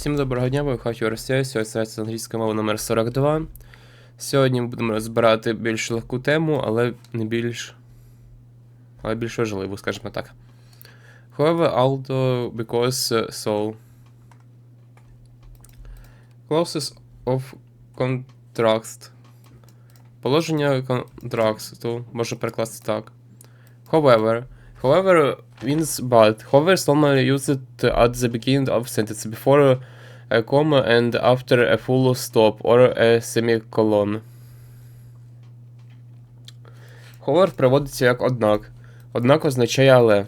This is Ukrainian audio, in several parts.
Всім доброго дня, ви хаті Росія, сьогодні це англійська мова номер 42. Сьогодні ми будемо розбирати більш легку тему, але не більш. Але більш важливу, скажімо так. However, although because uh, so. Clauses of contract. Положення контракту можна перекласти так. However. However means but. However is normally used at the beginning of sentence before a comma and after a full stop or a semicolon. However переводиться як однак. Однак означає але.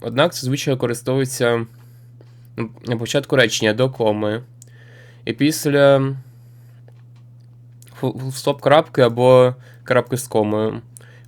Однак зазвичай використовується на початку речення до коми. І після стоп крапки або крапки з комою.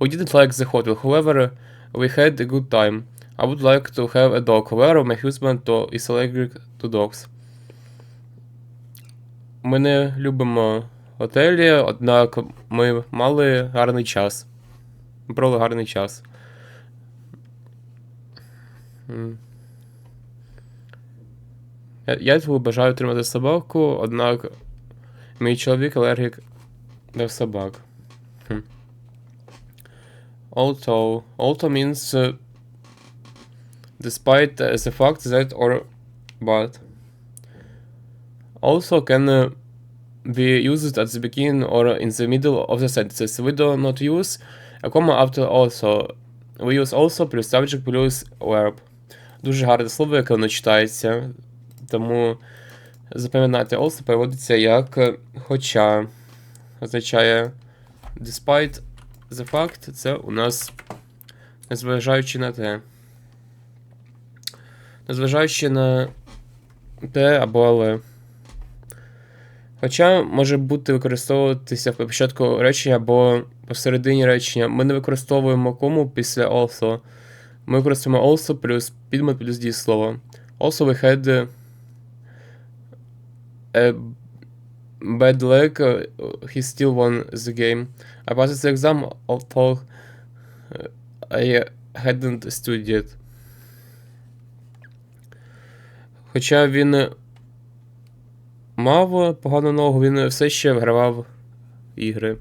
We didn't like the hotel, however, we had a good time. I would like to have a dog, however, my husband is allergic to dogs. Ми не любимо готелі, однак ми мали гарний час. Провели гарний час. Я, бажаю отримати собаку, однак мій чоловік алергік до собак. Хм. Although, although means uh, despite uh, the fact that or but. Also can uh, be used at the beginning or in the middle of the sentences. We do not use a comma after also. We use also plus subject plus verb. Дуже гарне слово, яке воно читається. Тому запам'ятати also переводиться як е, хоча. Означає despite the fact, це у нас незважаючи на те. Незважаючи на те або але. Хоча може бути використовуватися в початку речення або посередині речення. Ми не використовуємо кому після also. Ми використовуємо also плюс підмет плюс дієслово. Also we had a bad leg. He still won the game. I passed the exam, although I hadn't studied. Хоча він мав погану ногу, він все ще вигравав ігри.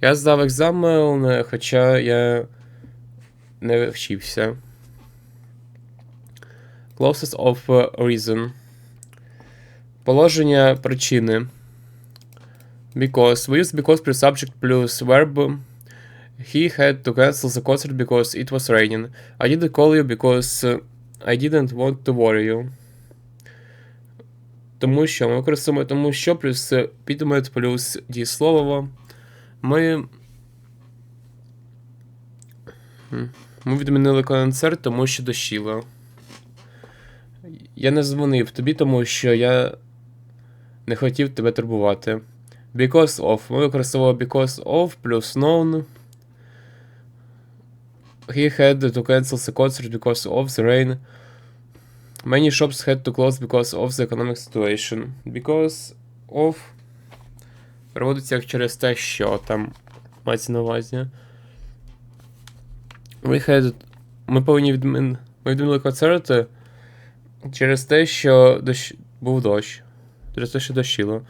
Я здав екзамен, хоча я не вчився. Closest of reason. Положення причини. Because. We use because plus subject plus verb. He had to cancel the concert because it was raining. I didn't call you because I didn't want to worry you. Тому що ми використовуємо тому що плюс підмет плюс дієслово. Ми. Ми відмінили концерт, тому що дощило. Я не дзвонив тобі, тому що я не хотів тебе турбувати. Because of. Ми використовували because of плюс known. He had to cancel the concert because of the rain. Many shops had to close because of the economic situation. Because of. Переводиться як через те, що там мається на увазі. We had... Ми повинні відмін... Ми відмінили концерти через те, що дощ... був дощ. Через те, що дощило.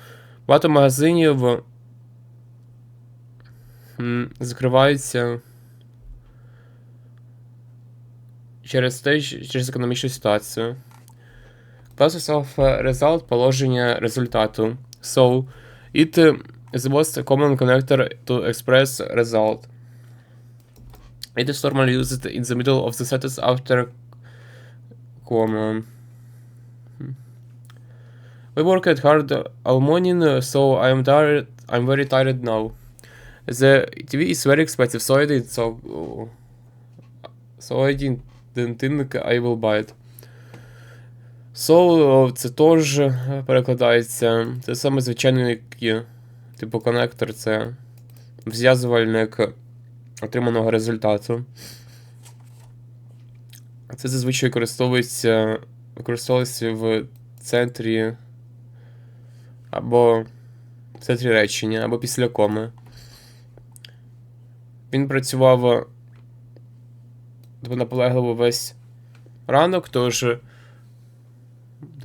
Багато магазинів закриваються через те, через економічну ситуацію. Classes of result положення результату. So, it is the most common connector to express result. It is normally used in the middle of the sentence after comma. We worked hard all morning, so I am tired. I'm very tired now. The TV is very expensive, so I did so. So I didn't think I will buy it. So, це теж перекладається. Це саме звичайний типу коннектор, це зв'язувальник отриманого результату. Це зазвичай використовується, використовується в центрі або в центрі речення, або після коми. Він працював типу, наполегливо весь ранок, тож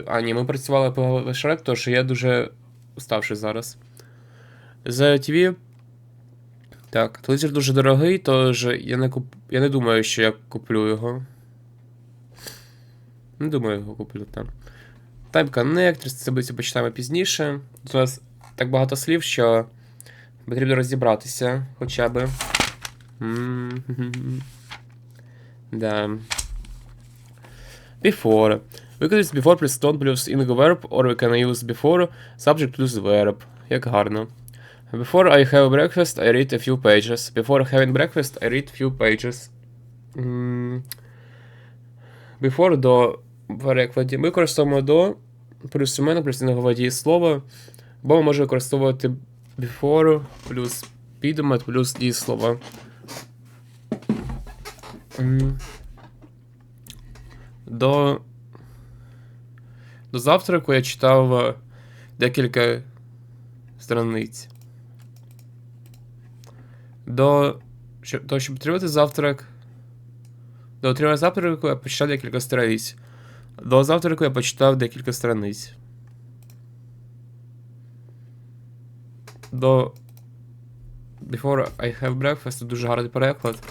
А, ні, ми працювали по Шрек, тож я дуже уставший зараз. За TV. Так, телевізор дуже дорогий, тож я не куп... я не думаю, що я куплю його. Не думаю, його куплю там. Type Connect, таблицю почитаємо пізніше. У нас так багато слів, що потрібно розібратися хоча би. Да. Before. We can use before plus don't plus in the verb, or we can use before subject plus verb. Як гарно. Before I have breakfast, I read a few pages. Before having breakfast, I read few pages. Before до перекладі. Ми використовуємо до плюс іменник плюс іногове дієслово, бо ми можемо використовувати before плюс підмет плюс дієслово. М, До. До завтраку я читав е, декілька страниць. До. Того, щоб отримати завтрак. До отримання завтраку я почитав декілька страниць. До завтраку я почитав декілька страниць. До. Before I have breakfast це дуже гарний переклад.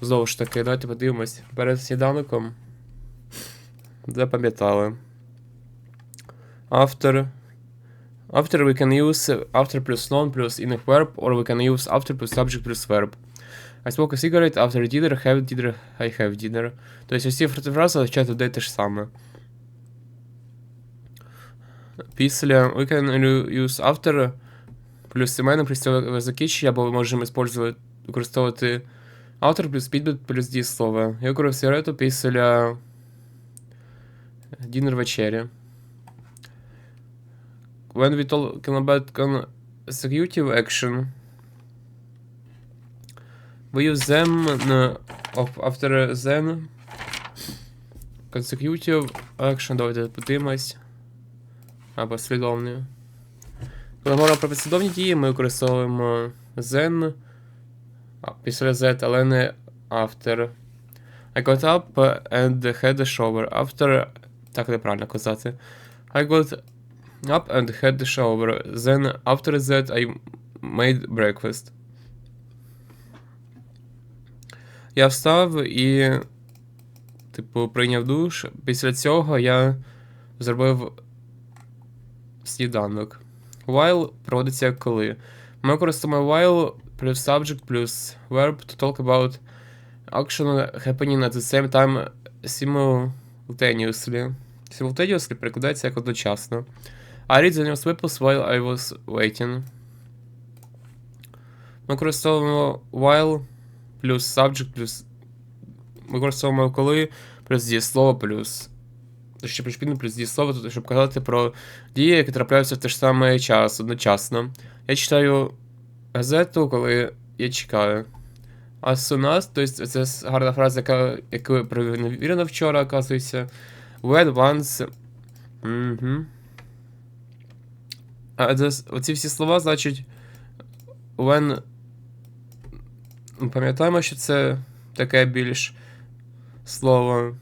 Знову ж таки, давайте подивимось. Перед сніданком. Запам'ятали. After. After we can use after plus noun plus in verb, or we can use after plus subject plus verb. I smoke a cigarette after dinner, have dinner, I have dinner. Тобто усі фрази означають одне й те ж саме. Після we can use after плюс імене плюс ціле закінчення, або ми можемо использовать- використовувати автор плюс підмет плюс дієслово. Я використовую сигарету після дінер вечері. When we talk about consecutive action, we use them n- after then. Consecutive action, давайте подивимось. А, послідовні. Коли говоримо про послідовні дії, ми використовуємо then, а, після Z, але не after. I got up and had a shower. After. Так неправильно казати. I got up and had a shower. Then after that I made breakfast. Я встав і, типу, прийняв душ. Після цього я зробив сніданок. While проводиться коли. Ми використовуємо while плюс subject плюс verb to talk about action happening at the same time simultaneously. Simultaneously перекладається як одночасно. I read the newspapers while I was waiting. Ми використовуємо while плюс subject плюс. Використовуємо коли плюс дієслово плюс. Ще пришпільно плюс дієслово, тобто, щоб казати про дії, які трапляються в той ж самий час одночасно. Я читаю газету, коли я чекаю. А as, тобто це гарна фраза, яка, яку перевірена вчора, оказується. When once. Угу. А це, оці всі слова, значить. When. Пам'ятаємо, що це таке більш слово.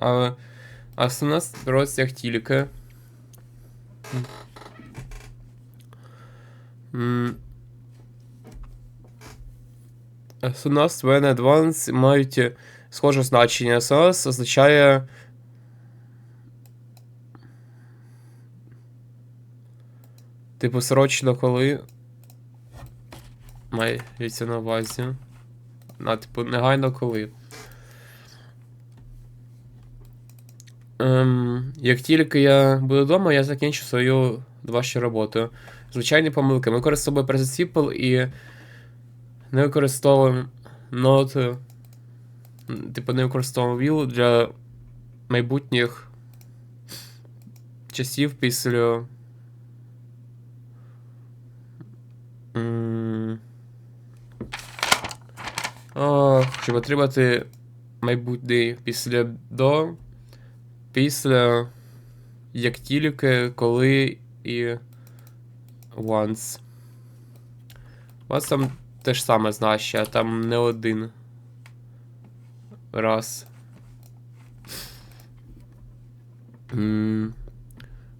Але. А у нас як тільки. As when advance мають схоже значення. As означає. Типу, срочно коли. Мається на увазі. А, типу, негайно коли. Ем, як тільки я буду вдома, я закінчу свою вашу роботу. Звичайні помилки. Ми використовуємо present і не використовуємо not, типу, не використовуємо will для майбутніх часів після. М, Ох, щоб отримати майбутній після до. Після. Як тільки, коли і. Once. Once там те ж саме значення, там не один. Раз. Mm.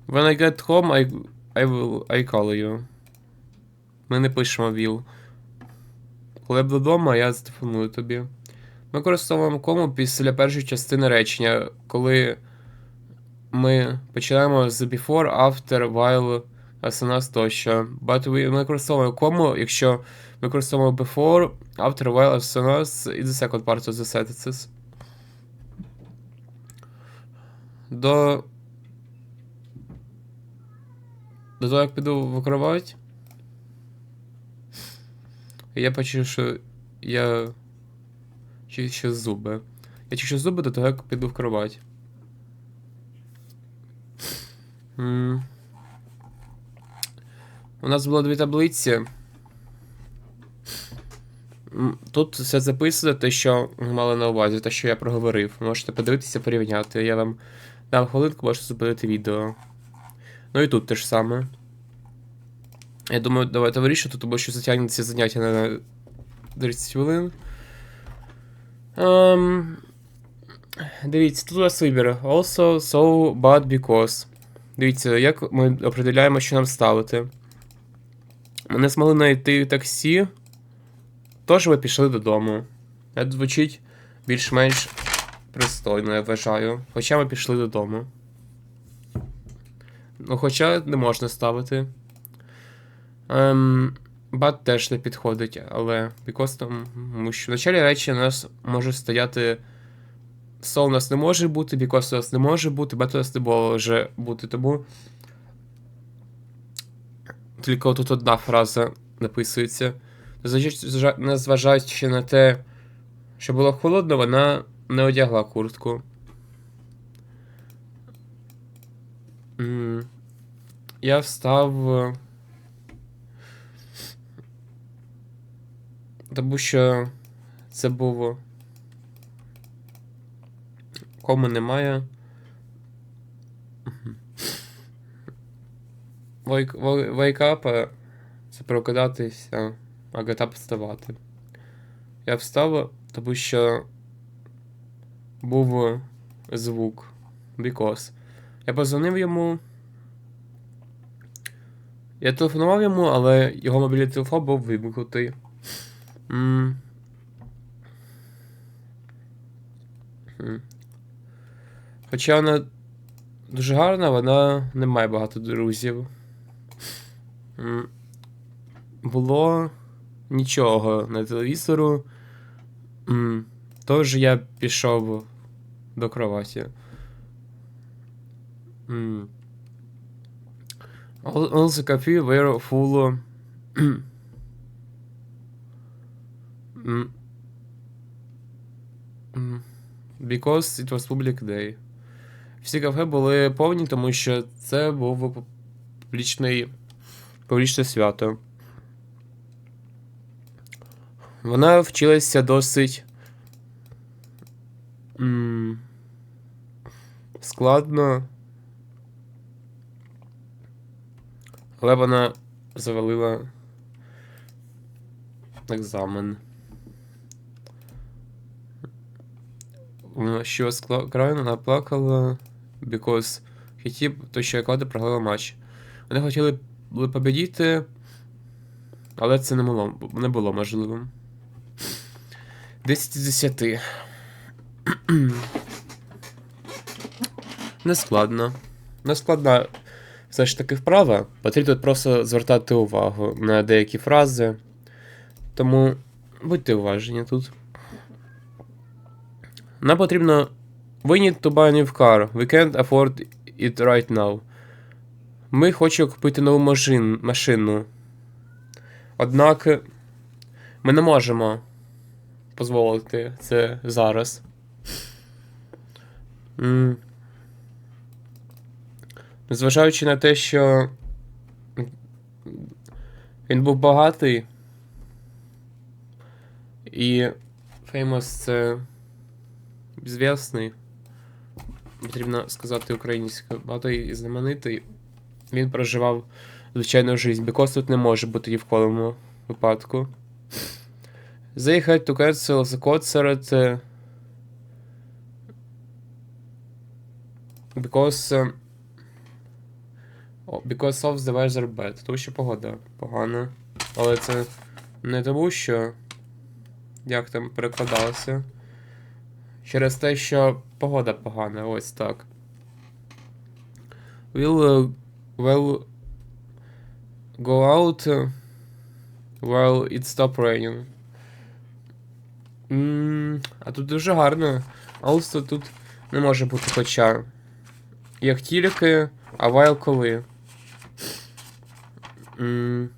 When I get home, I, I will I call you. Ми не пишемо will. Коли я буду вдома, я зателефоную тобі. Ми використовуємо кому після першої частини речення, коли ми починаємо з before, after, while, soon тощо. But we, ми використовуємо кому, якщо використовуємо before, after, while, soon і the second part of the sentences. До. До того, як піду в кровать. Я почув, що я чищу зуби. Я чищу зуби до того, як піду в кровать. М. У нас було дві таблиці. Тут все записано, те, що ми мали на увазі, те, що я проговорив. Можете подивитися, порівняти. Я вам дам хвилинку, можете зупинити відео. Ну і тут те ж саме. Я думаю, давайте вирішити, тому що затягнеться заняття на 30 хвилин. Ем, дивіться, тут у нас вибір. Also, so, but, because. Дивіться, як ми определяємо, що нам ставити. Ми не змогли знайти таксі, тож ми пішли додому. Це звучить більш-менш пристойно, я вважаю. Хоча ми пішли додому. Ну, хоча не можна ставити. Ем, бат теж не підходить, але because тому що в началі речі у нас може стояти. So у нас не може бути, because у нас не може бути, but у нас не може бути, тому. Тільки отут одна фраза написується. Незважаючи на те, що було холодно, вона не одягла куртку. Я встав. Тому що це було. Кому немає. Up е, це прокидатися, а up вставати. Я встав, тому що був звук. Because. Я позвонив йому. Я телефонував йому, але його мобільний телефон був вимкнутий. М. Хм. Хоча вона дуже гарна, вона не має багато друзів. М. Було нічого на телевізору. М. Тож я пішов до кроваті. М. All, all the coffee. Mm. Mm. Because it was public day. Всі кафе були повні, тому що це був публічний, публічне свято. Вона вчилася досить м, складно. Але вона завалила екзамен. Вона ще крайно наплакала, because хотів, то що Еквадор програла матч. Вони хотіли побідіти, але це не було, не було можливим. 10 з 10. Нескладно. Нескладна все ж таки вправа. Потрібно просто звертати увагу на деякі фрази. Тому будьте уважні тут. Нам потрібно. We need to buy a new car. We can't afford it right now. Ми хочемо купити нову машин, машину. Однак ми не можемо дозволити це зараз. М. Зважаючи на те, що він був багатий. І famous це звісний. Потрібно сказати українською. Багатий знаменитий. Він проживав звичайну життя. Бікос тут не може бути ні в колому випадку. They had to cancel the concert. Because. е, Because of the weather bad. Тому що погода погана. Але це не тому, що. Як там перекладалося. Через те, що погода погана, ось так. Will uh, well go out uh, while it stop raining. М, а тут дуже гарно. Also тут не може бути хоча. Як тільки, а while коли. М,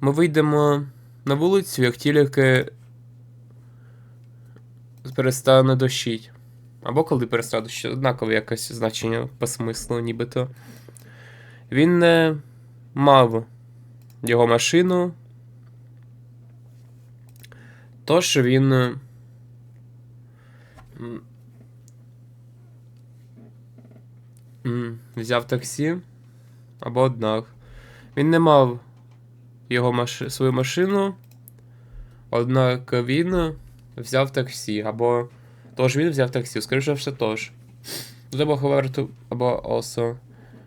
Ми вийдемо на вулицю, як тільки перестане дощить. Або коли перестане дощити, однакове якесь значення по смислу, нібито. Він не мав його машину. Тож він. Взяв таксі. Або однак. Він не мав його маши... свою машину. Однак він взяв таксі. Або. Тож він взяв таксі, скоріше все тож. However to, або also.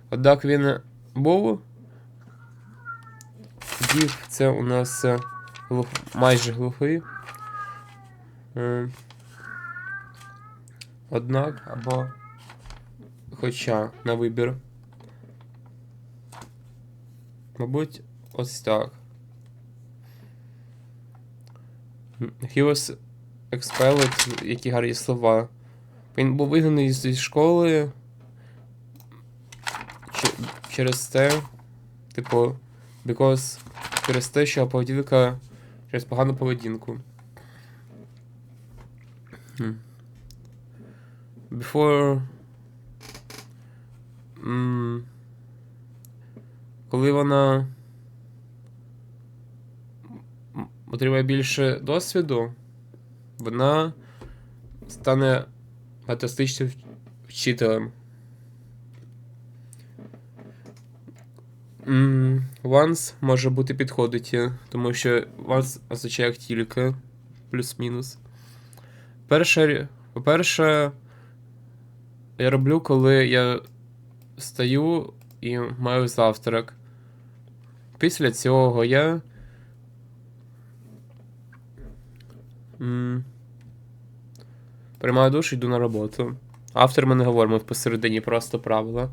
Однак він був. Дів це у нас е, глух... майже глухий. Е, Однак або. Хоча на вибір. Мабуть, ось так. He was expelled, які гарні слова. Він був вигнаний зі школи. Через те. Типу, because через те, що поведінка через погану поведінку. Before. м, коли вона отримає більше досвіду, вона стане фантастичним вчителем. Once може бути підходить, тому що once означає як тільки, плюс-мінус. Перше, по-перше, я роблю, коли я встаю і маю завтрак. Після цього я. М, Приймаю душ і йду на роботу. Автор ми не говоримо посередині просто правила.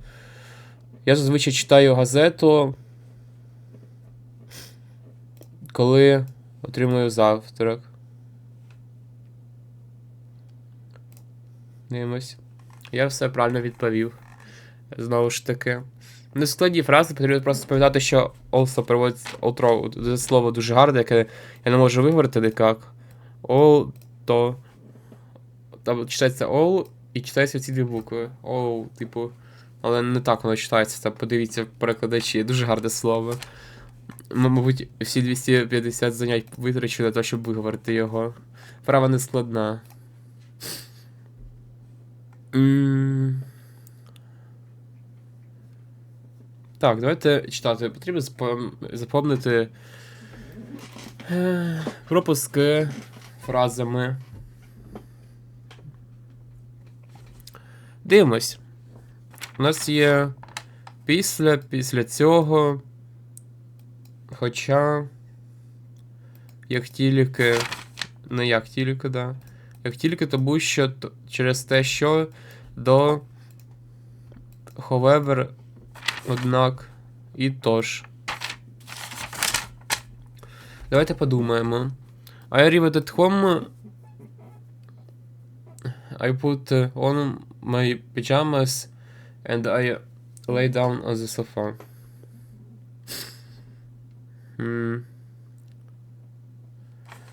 Я зазвичай читаю газету, коли отримую завтрак. Дивимось. Я все правильно відповів. Знову ж таки. Не складні фрази, потрібно просто пам'ятати, що also переводиться outro, слово дуже гарне, яке я не можу виговорити никак. All то. Там читається all і читається ці дві букви. All, типу. Але не так воно читається. Там подивіться перекладачі, дуже гарне слово. Мабуть, всі 250 занять витрачу на те, щоб виговорити його. Права не складна. М. Так, давайте читати. Потрібно запом... запомнити е, пропуски фразами. Дивимось. У нас є після, після цього. Хоча. Як тільки. Не як тільки, да. Як тільки, тому що т- через те, що до. However, однак. І тож. Давайте подумаємо. I arrived at home. I put uh, on my pajamas and I lay down on the sofa. М.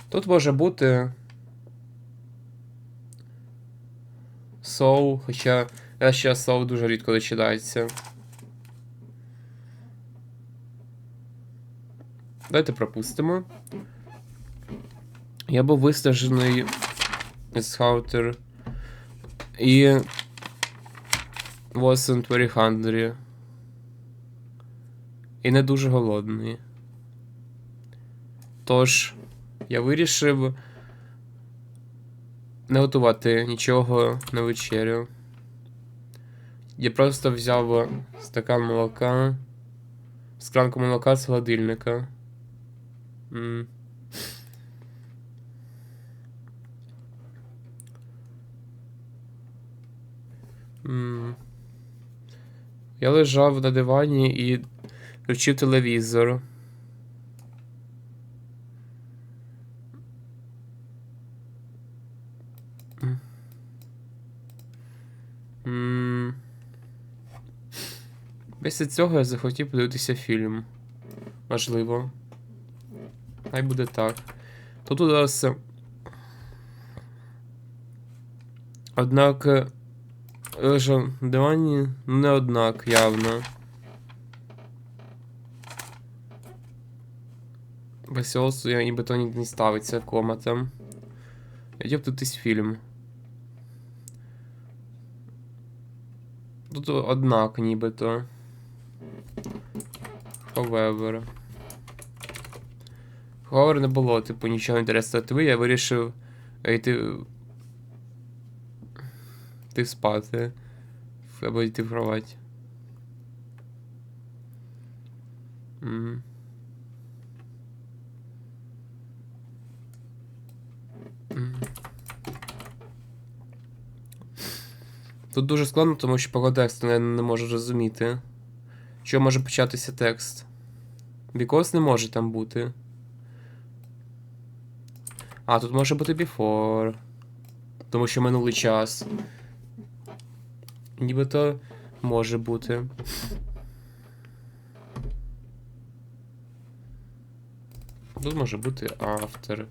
Тут може бути. So, хоча я ще so дуже рідко дочитається. Давайте пропустимо. Я був вистажений з Хаутер і wasn't very hungry. І не дуже голодний. Тож, я вирішив не готувати нічого на вечерю. Я просто взяв стакан молока, склянку молока з холодильника. М. М. Я лежав на дивані і включив телевізор. Після цього я захотів подивитися фільм. Можливо. Хай буде так. Тут у нас. е, Однак. Е, на дивані, не однак, явно. Веселосу я нібито ні- не ставиться коматом. Я дивитись фільм. Тут однак нібито. However. However не було, типу, нічого інтересного ТВ, я вирішив йти. Йти спати. Або йти в кровать. Мгм. Тут дуже складно, тому що по контексту я не можу розуміти. Що може початися текст? Because не може там бути. А, тут може бути before. Тому що минулий час. Нібито може бути. Тут може бути автор.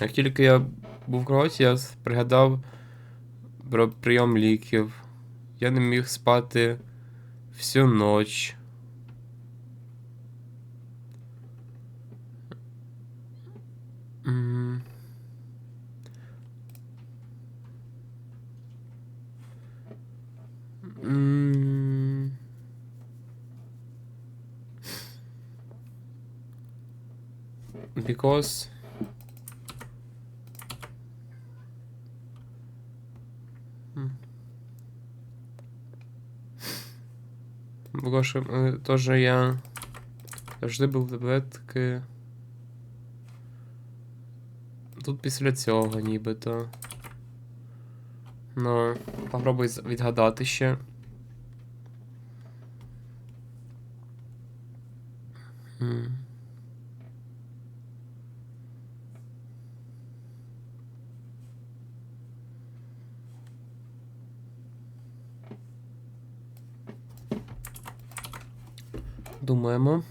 Як тільки я був в кроваті, я пригадав про прийом ліків. Я не міг спати всю ніч. М. М. Because. Що е, теж я завжди був таблетки. Тут після цього нібито. Ну, попробуй відгадати ще. М. Думаємо. М.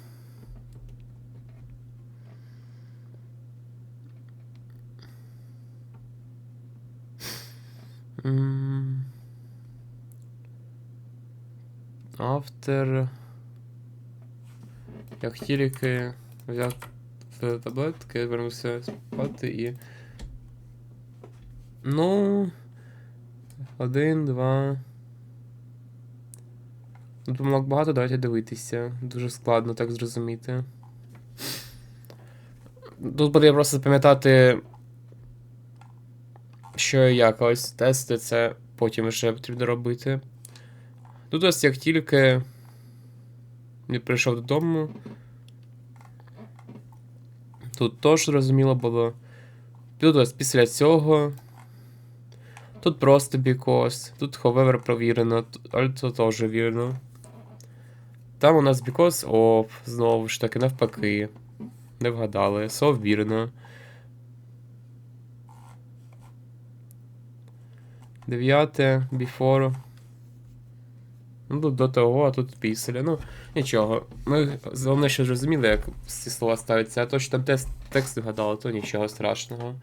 Автор. Як тільки взяв таблетки, вернувся спати і. Ну. Один, два. Тут помилок багато, давайте дивитися. Дуже складно так зрозуміти. Тут потрібно просто запам'ятати, що і як тести, це потім вже потрібно робити. Тут ось як тільки я прийшов додому. Тут теж зрозуміло було. Тут ось після цього. Тут просто because. Тут however провірено, але це теж вірно. Там у нас because of, знову ж таки, навпаки. Не вгадали. So вірно. Дев'яте, before. Ну, тут до того, а тут після. Ну, нічого. Ми головне, що зрозуміли, як ці слова ставляться, а то, що там тест, текст вгадали, то нічого страшного.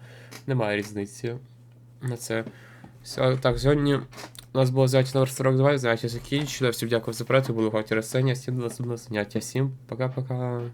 Немає різниці на це. Все, так, сьогодні у нас було заняття номер 42, заняття закінчено. Всім дякую за перегляд, було багато розсення, всім до наступного заняття. Всім пока-пока.